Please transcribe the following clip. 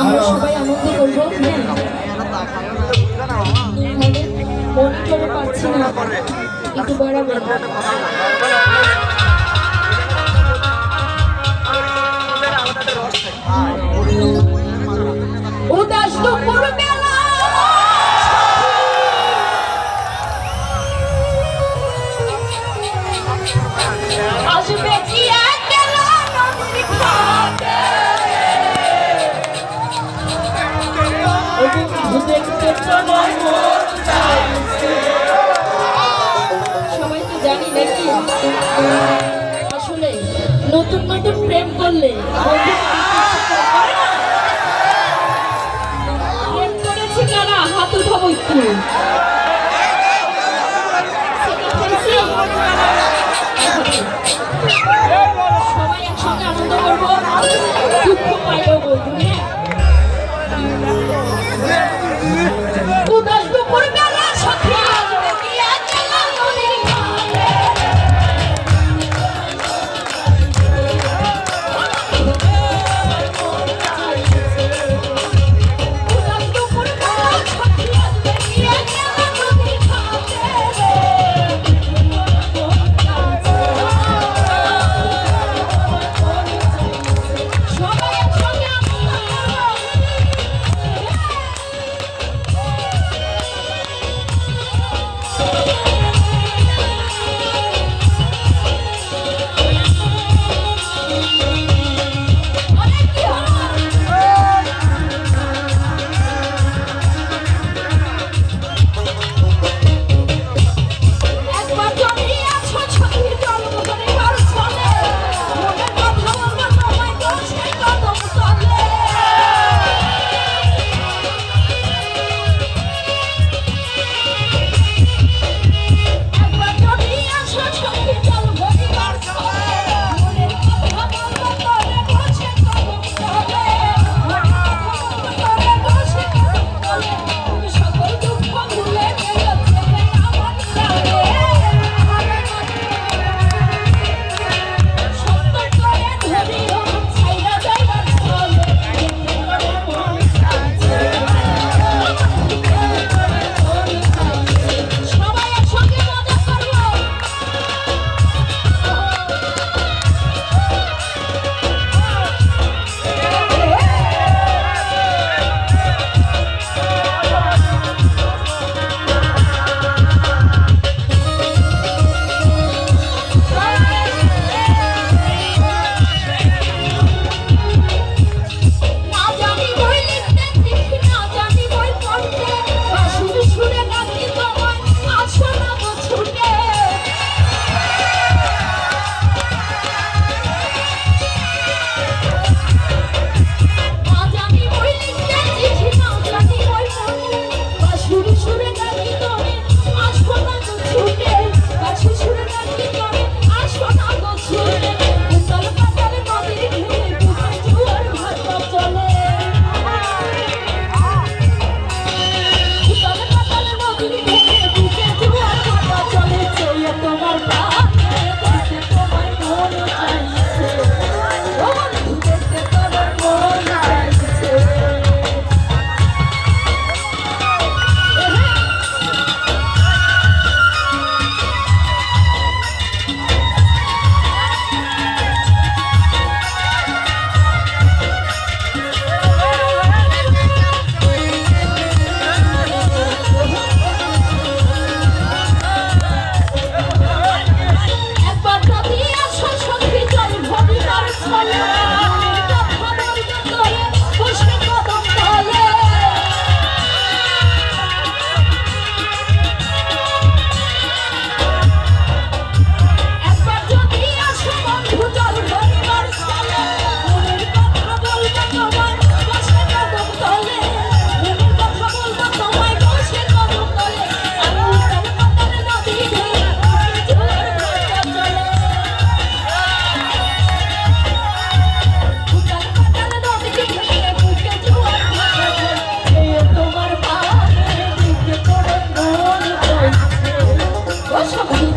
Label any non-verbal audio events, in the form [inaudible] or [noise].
আমরা সবাই আনন্দ করব হ্যাঁ। মনিটরে পাচ্ছি না। একটু বাড়াবেন আসলে নতুন নতুন প্রেম করলে? প্রেম করেছে কারা হাত উঠাবো একটু し [laughs] か